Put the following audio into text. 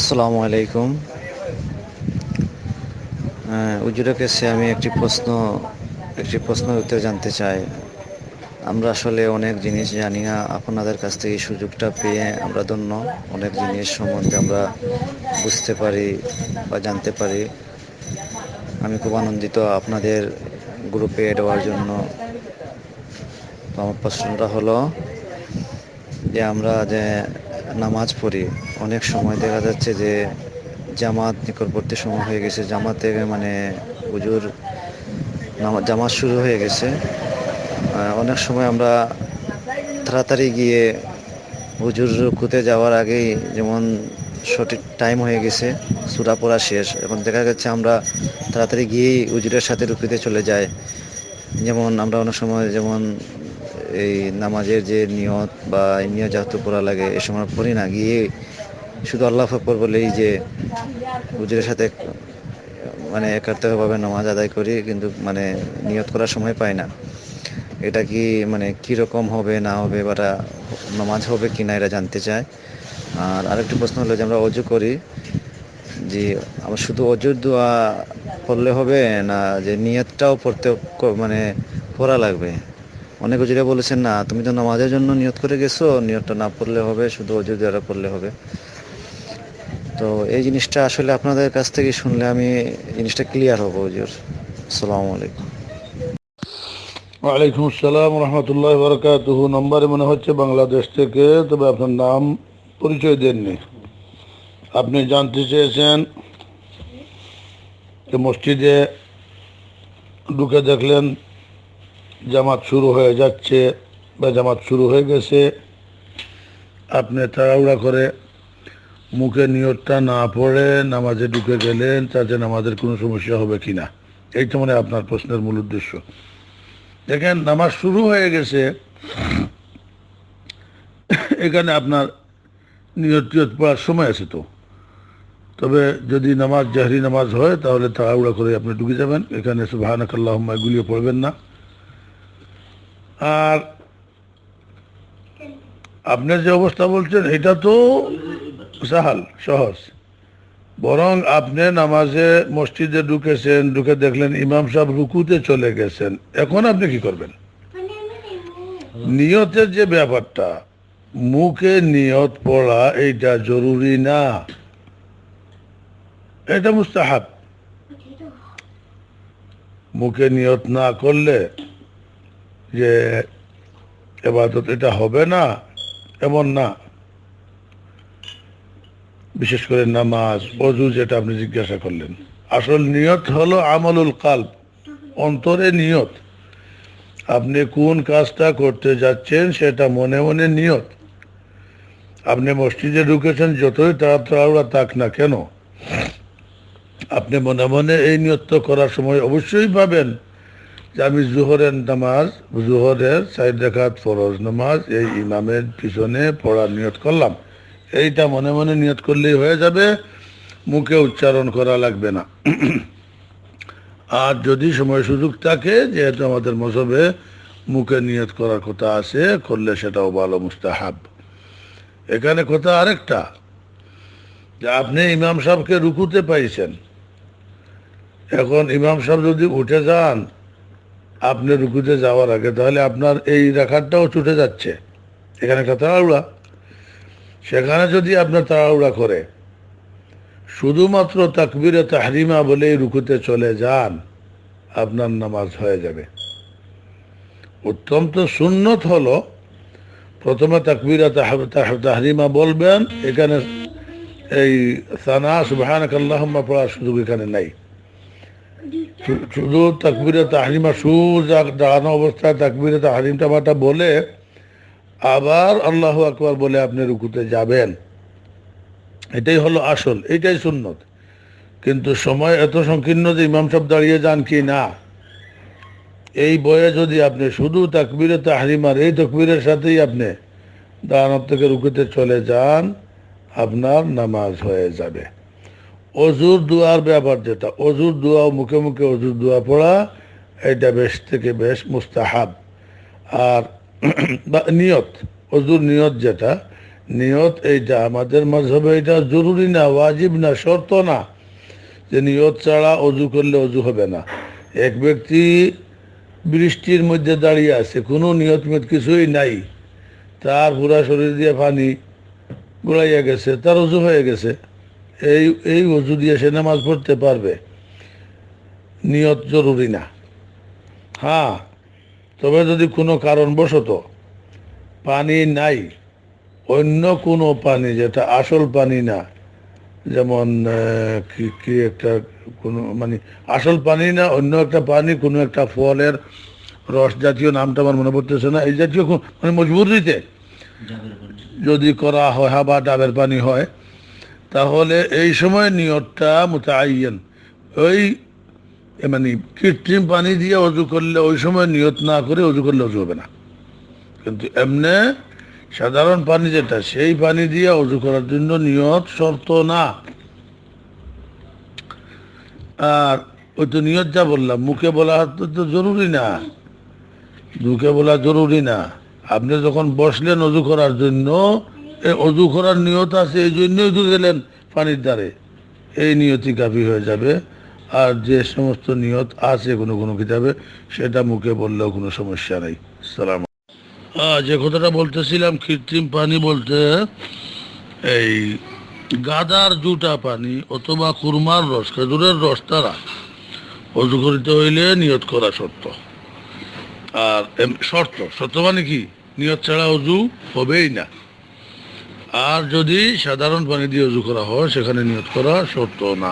আসসালামু আলাইকুম। উজুরের কাছে আমি একটি প্রশ্ন, একটি প্রশ্নের উত্তর জানতে চাই। আমরা আসলে অনেক জিনিস জানি না, আপনাদের কাছ থেকে সুযোগটা পেয়ে আমরা ধন্য। অনেক জিনিস সম্বন্ধে আমরা বুঝতে পারি বা জানতে পারি। আমি খুব আনন্দিত আপনাদের গ্রুপে এড হওয়ার জন্য আমার প্রশ্নটা হলো যে আমরা যে নামাজ পড়ি। অনেক সময় দেখা যাচ্ছে যে জামাত নিকটবর্তী সময় হয়ে গেছে। জামাত মানে নামাজ জামাত শুরু হয়ে গেছে। অনেক সময় আমরা তাড়াতাড়ি গিয়ে হুজুর রুকুতে যাওয়ার আগেই যেমন সঠিক টাইম হয়ে গেছে, সুরা পড়া শেষ। এখন দেখা যাচ্ছে আমরা তাড়াতাড়ি গিয়েই হুজুরের সাথে রুকুতে চলে যাই। যেমন আমরা অনেক সময় যেমন এই নামাজের যে নিয়ত বা নিয়ত যেহেতু পড়া লাগে, এ সময় পড়ি না। গিয়ে শুধু আল্লাহ ফকর বলেই যে হুজুরের সাথে মানে একাত্তভাবে নামাজ আদায় করি, কিন্তু মানে নিয়ত করার সময় পাই না। এটা কি মানে কি রকম হবে, না হবে, বা নামাজ হবে কি না এটা জানতে চায় আর আরেকটি প্রশ্ন হলো যে আমরা অজু করি, যে আমার শুধু অজুর দোয়া পড়লে হবে না যে নিয়তটাও পড়তে মানে পড়া লাগবে? অনেক অজুরা বলেছেন, না, তুমি তো নামাজের জন্য নিয়ত করে গেছো, নিয়তটা না পড়লে হবে, শুধু অজুর দ্বারা পড়লে হবে। তো এই জিনিসটা আসলে আপনাদের কাছ থেকে শুনলে আমি জিনিসটা ক্লিয়ার হব, হুজুর। আসসালামু আলাইকুম। ওয়ালাইকুম আসসালাম রহমতুল্লাহ বরকাতুহ নম্বরে মনে হচ্ছে বাংলাদেশ থেকে, তবে আপনার নাম পরিচয় দেননি। আপনি জানতে চেয়েছেন যে মসজিদে ঢুকে দেখলেন জামাত শুরু হয়ে যাচ্ছে বা জামাত শুরু হয়ে গেছে। আপনি তাড়াহুড়া করে মুখে নিয়তটা না পড়ে নামাজে ঢুকে গেলেন তাতে নামাজের কোনো সমস্যা হবে কিনা এই তো মানে আপনার প্রশ্নের মূল উদ্দেশ্য। দেখেন, নামাজ শুরু হয়ে গেছে। এখানে আপনার নিয়ত টিয়ত পড়ার সময় আছে তো। তবে যদি নামাজ জাহরি নামাজ হয়, তাহলে তাড়াহুড়া করে আপনি ঢুকে যাবেন। এখানে এসে সুবাহানাকাল্লাহ এগুলিও পড়বেন না। আর আপনার যে অবস্থা বলছেন এটা তো সাহাল সহজ। বরং আপনি নামাজে মসজিদে ঢুকেছেন ঢুকে দেখলেন ইমাম সাহেব রুকুতে চলে গেছেন। এখন আপনি কি করবেন? নিয়তের যে ব্যাপারটা মুখে নিয়ত পড়া এইটা জরুরি না। এটা মুস্তাহাব। মুখে নিয়ত না করলে যে এবাদত এটা হবে না, এমন না। বিশেষ করে নামাজ, অজু যেটা আপনি জিজ্ঞাসা করলেন। আসল নিয়ত হলো আমলুল কাল অন্তরে নিয়ত। আপনি কোন কাজটা করতে যাচ্ছেন সেটা মনে মনে নিয়ত। আপনি মসজিদে ঢুকেছেন যতই তাড়াতাড়া তাক না কেন, আপনি মনে মনে এই নিয়ত করার সময় অবশ্যই পাবেন। যে আমি জোহরের নামাজ, জোহরের সাইড রেখাত ফরজ নামাজ এই ইমামের পিছনে পড়ার নিয়ত করলাম। এইটা মনে মনে নিয়ত করলেই হয়ে যাবে, মুখে উচ্চারণ করা লাগবে না। আর যদি সময় সুযোগ থাকে, যেহেতু আমাদের মজবে মুখে নিয়ত করার কথা আছে, করলে সেটাও ভালো, মুস্তাহাব। এখানে কথা আরেকটা, যে আপনি ইমাম সাহেবকে রুকুতে পাইছেন। এখন ইমাম সাহেব যদি উঠে যান আপনি রুকুতে যাওয়ার আগে, তাহলে আপনার এই রেখারটাও ছুটে যাচ্ছে। এখানে একটা তাড়াহুড়া। সেখানে যদি আপনার তাড়াহুড়া করে, শুধুমাত্র তাকবিরে তাহরিমা বলেই রুকুতে চলে যান, আপনার নামাজ হয়ে যাবে। উত্তম তো সুন্নত হলো, প্রথমে তাকবিরা তাহরিমা বলবেন, এখানে এই সানা সুবাহান আল্লাহম্মা পড়ার সুযোগ এখানে নাই। শুধু তাকবিরে তাহরিমা সুজা দাঁড়ানো অবস্থায় তাকবিরে তাহরিমটা বাটা বলে আবার আল্লাহ আকবার বলে আপনি রুকুতে যাবেন। এটাই হলো আসল, এটাই সুন্নত। কিন্তু সময় এত সংকীর্ণ যে ইমাম সাহেব দাঁড়িয়ে যান কি না? এই বয়ে যদি আপনি শুধু তাকবিরে তাহরিমার এই তকবীরের সাথেই আপনি দাঁড়ানোর থেকে রুকুতে চলে যান, আপনার নামাজ হয়ে যাবে। অজুর দুয়ার ব্যাপার যেটা, অজুর দোয়া মুখে মুখে অজুর দোয়া পড়া এটা বেশ থেকে বেশ মুস্তাহাব। আর নিয়ত, অজুর নিয়ত যেটা, নিয়ত এইটা আমাদের মাঝবে এটা জরুরি না, ওয়াজিব না, শর্ত না, যে নিয়ত ছাড়া অজু করলে অজু হবে না। এক ব্যক্তি বৃষ্টির মধ্যে দাঁড়িয়ে আছে, কোনো নিয়ত মিয়ত কিছুই নাই, তার পুরা শরীর দিয়ে পানি গুড়াইয়া গেছে, তার অজু হয়ে গেছে। এই এই অজু দিয়ে সে নামাজ পড়তে পারবে। নিয়ত জরুরি না। হ্যাঁ তবে যদি কোনো কারণবশত পানি নাই অন্য কোনো পানি যেটা আসল পানি না যেমন কি কি একটা কোনো মানে আসল পানি না অন্য একটা পানি কোনো একটা ফলের রস জাতীয় নামটা আমার মনে পড়তেছে না। এই জাতীয় মানে মজবুরিতে যদি করা হয় বা ডাবের পানি হয় তাহলে এই সময় নিয়তটা মোতায়েন ওই মানে কৃত্রিম পানি দিয়ে অজু করলে ওই সময় নিয়ত না করে অজু করলে অজু হবে না। কিন্তু এমনে সাধারণ পানি যেটা, সেই পানি দিয়ে অজু করার জন্য নিয়ত শর্ত না। আর ওই তো নিয়ত যা বললাম, মুখে বলা তো জরুরি না। মুখে বলা জরুরি না। আপনি যখন বসলেন অজু করার জন্য অজু করার নিয়ত আছে, এই জন্যই অজু গেলেন পানির দ্বারে। এই নিয়তই কাফি হয়ে যাবে। আর যে সমস্ত নিয়ত আছে কোনো কোনো কিতাবে, সেটা মুখে বললেও কোনো সমস্যা নেই। সালাম। যে কথাটা বলতেছিলাম, কৃত্রিম পানি বলতে, এই গাদার জুটা পানি অথবা কুরমার রস, খেজুরের রস তারা অজু করিতে হইলে নিয়ত করা শর্ত। আর শর্ত শর্ত মানে কি? নিয়ত ছাড়া অজু হবেই না। আর যদি সাধারণ পানি দিয়ে উজু করা হয় সেখানে নিয়ত করা সত্য না।